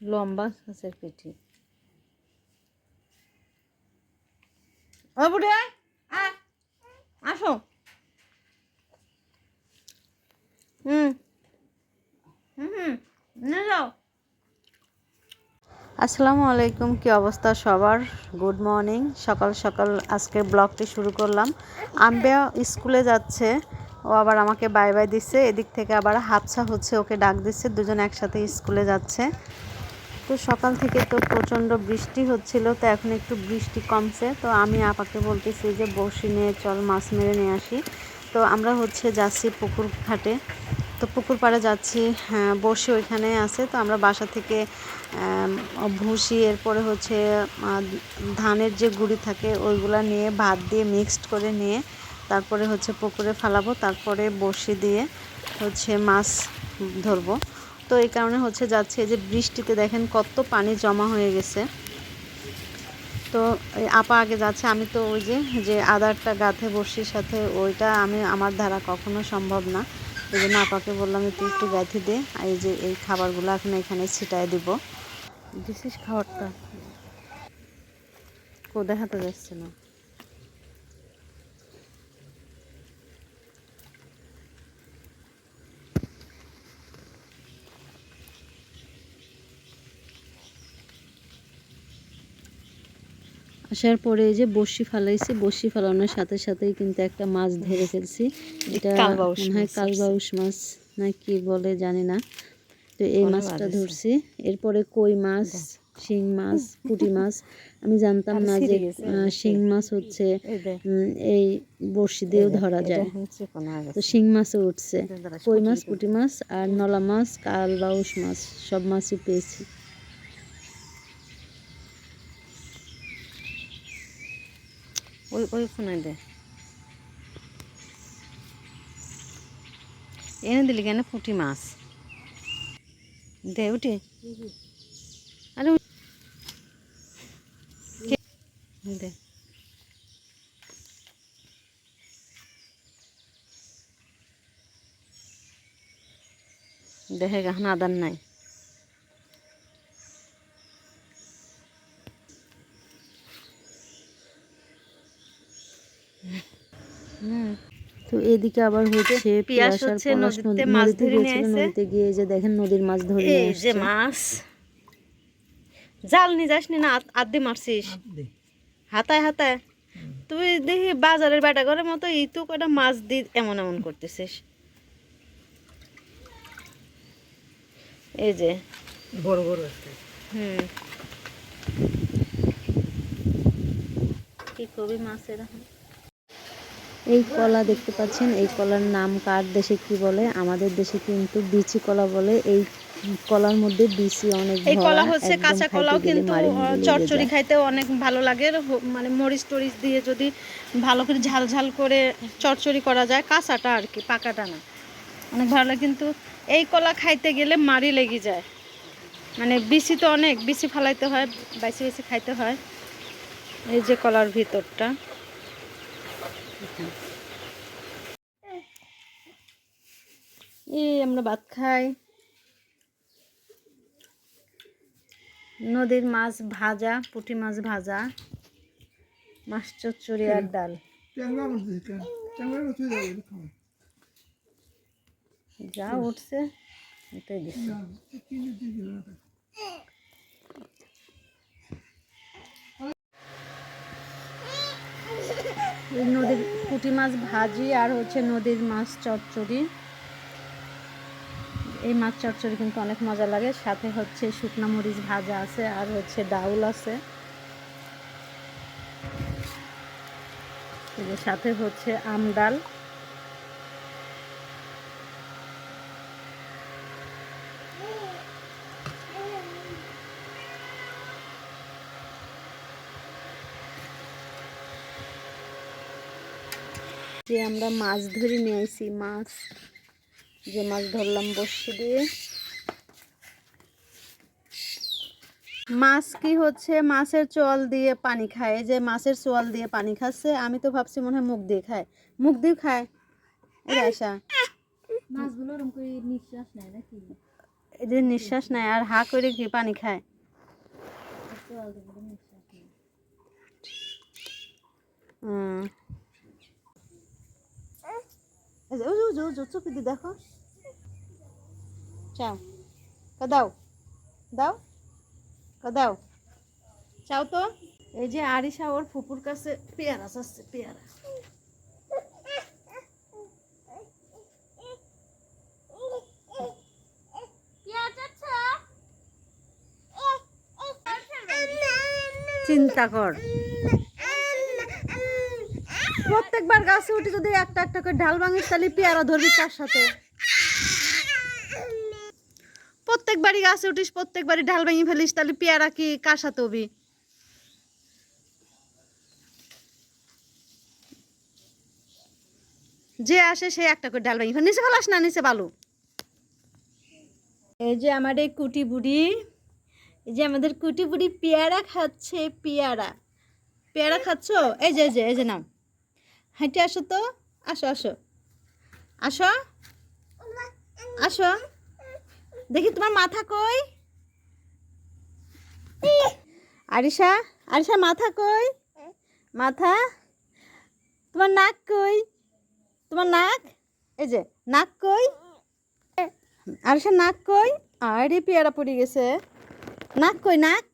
লম্বা মাছের পেটি। ও বুড়ি আসো। হুম। হুম নিয়ে যাও। আসসালামু আলাইকুম, কি অবস্থা সবার? গুড মর্নিং সকাল সকাল আজকের ব্লগটি শুরু করলাম। আম্বেয়া স্কুলে যাচ্ছে। ও আবার আমাকে বাই বাই দিচ্ছে। এদিক থেকে আবার হাতছা হচ্ছে, ওকে ডাক দিচ্ছে। দুজন একসাথে স্কুলে যাচ্ছে। তো সকাল থেকে তো প্রচণ্ড বৃষ্টি হচ্ছিল তো এখন একটু বৃষ্টি কমছে। তো আমি আপাকে বলতেছি যে বসি নিয়ে চল মাছ মেরে নিয়ে আসি। তো আমরা হচ্ছে যাচ্ছি পুকুর ঘাটে। তো পুকুর পাড়ে যাচ্ছি হ্যাঁ, বসি ওইখানে আছে। তো আমরা বাসা থেকে ভুসি এরপরে হচ্ছে ধানের যে গুঁড়ি থাকে ওইগুলো নিয়ে ভাত দিয়ে মিক্সড করে নিয়ে তারপরে হচ্ছে পুকুরে ফালাবো। তারপরে বসি দিয়ে হচ্ছে মাছ ধরবো। তো এই কারণে হচ্ছে যাচ্ছে যে বৃষ্টিতে দেখেন কত পানি জমা হয়ে গেছে। তো এই আপা আগে যাচ্ছে আমি তো ওই যে যে আদারটা গাঁথে বসির সাথে ওইটা আমি আমার দ্বারা কখনো সম্ভব না। এই জন্য আপাকে বললাম একটু একটু গাঁথি দে আর এই যে এই খাবারগুলো এখন এখানে ছিটায় দিব। দিছিস খাবারটা? কো দেখাতে যাচ্ছে না? আসার পরে এই যে বড়শি ফালাইছি বড়শি ফালানোর সাথে সাথেই কিন্তু একটা মাছ ধরে ফেলছি। এটা মনে হয় কালবাউস মাছ না কি বলে জানি না। তো এই মাছটা ধরছি। এরপরে কই মাছ শিং মাছ পুঁটি মাছ। আমি জানতাম না যে শিং মাছ হচ্ছে এই বড়শি দিয়েও ধরা যায়। তো শিং মাছও উঠছে। কই মাছ পুঁটি মাছ আর নলা মাছ কালবাউস মাছ সব মাছই পেয়েছি। ওই ওই কোনায় দে এনে দিলি কেন পুঁটি মাছ দে উঠি আরে উ- কে- দে দেখে গাহন আদার নাই তো এদিকে আবার হচ্ছে পিয়াস হচ্ছে নদীতে মাছ ধরে নিয়ে আইছে। নদীতে গিয়ে যে দেখেন নদীর মাছ ধরে নিয়ে এই যে মাছ। জাল নিয়ে যাসনি না? আদ- মারছিস? হাতায় হাতায়। তুই দেখি বাজারের বেটা ঘরের মতো ই তো কটা মাছ দি এমন এমন করতেছিস। এই যে। বড় বড় আছে। হুম। কি কবি মাছের এই কলা দেখতে পাচ্ছেন এই কলার নাম কার দেশে কি বলে? আমাদের দেশে কিন্তু বিচি কলা বলে এই কলার মধ্যে বিচি অনেক এই কলা হচ্ছে কাঁচা কলাও কিন্তু চচ্চড়ি যায়। খাইতেও অনেক ভালো লাগে। মানে মরিচ টরিচ দিয়ে যদি ভালো করে ঝাল ঝাল করে চচ্চড়ি করা যায় কাঁচাটা আর কি পাকাটা না। অনেক ভালো লাগে কিন্তু এই কলা খাইতে গেলে মারি লেগে যায়। মানে বিচি তো অনেক বিচি ফালাইতে হয় বাইসি বাইসি খাইতে হয়। এই যে কলার ভিতরটা। এই আমরা ভাত খাই। নদীর মাছ ভাজা পুঁটি মাছ ভাজা মাছ চচ্চড়ি আর ডাল। যা উঠছে এটাই দিচ্ছি কিনে দিয়ে দিলাম এই নদীর পুঁটি মাছ ভাজি আর হচ্ছে নদীর মাছ চচ্চড়ি। এই মাছ চচ্চড়ি কিন্তু অনেক মজা লাগে। সাথে হচ্ছে শুকনা মরিচ ভাজা আছে আর হচ্ছে ডাউল আছে। সাথে হচ্ছে আম ডাল। যে আমরা মাছ ধরে নিয়ে আইছি মাছ যে মাছ ধরলাম বসে দিয়ে। মাছ কি হচ্ছে? মাছের চোয়াল দিয়ে পানি খায়। যে মাছের চোয়াল দিয়ে পানি খাচ্ছে আমি তো ভাবছি মনে হয় মুখ দিয়ে খায়। মুখ দিয়ে খায়? এই আশা মাছগুলো ওরকম করে নিঃশ্বাস নেয় নাকি? এই নিঃশ্বাস নেয় আর হা করে কি পানি খায়? হুম। দেখো। চাও। দাও। চাও তো। এই যে আরিশা ওর ফুপুর কাছে পেয়ারা চাচ্ছে, পেয়ারা। চিন্তা কর। প্রত্যেকবার গাছে উঠে যদি একটা একটা করে ঢাল ভাঙিস, তাহলে পেয়ারা ধরবি কার সাথে? প্রত্যেকবারই গাছে উঠিস, প্রত্যেকবারই ঢাল ভেঙে ফেলিস, তাহলে পেয়ারা কি কার সাথে হবি? যে আসে সে একটা করে ডাল ভেঙে নিচে ফেলাস না, নিচে বালু। এই যে আমার এই কুটি বুড়ি, এই যে আমাদের কুটি বুড়ি পেয়ারা খাচ্ছে, পেয়ারা। পেয়ারা খাচ্ছ? এই যে এই যে এই যে নাও। হাঁটে আসো তো। আসো আসো। আসো। আসো। দেখি তোমার মাথা কই? আরিশা আরিশা, মাথা কই? মাথা। তোমার নাক কই? তোমার নাক? এই যে, নাক কই? আরিশা নাক কই? আরে, পেয়ারা পড়ে গেছে। নাক কই, নাক?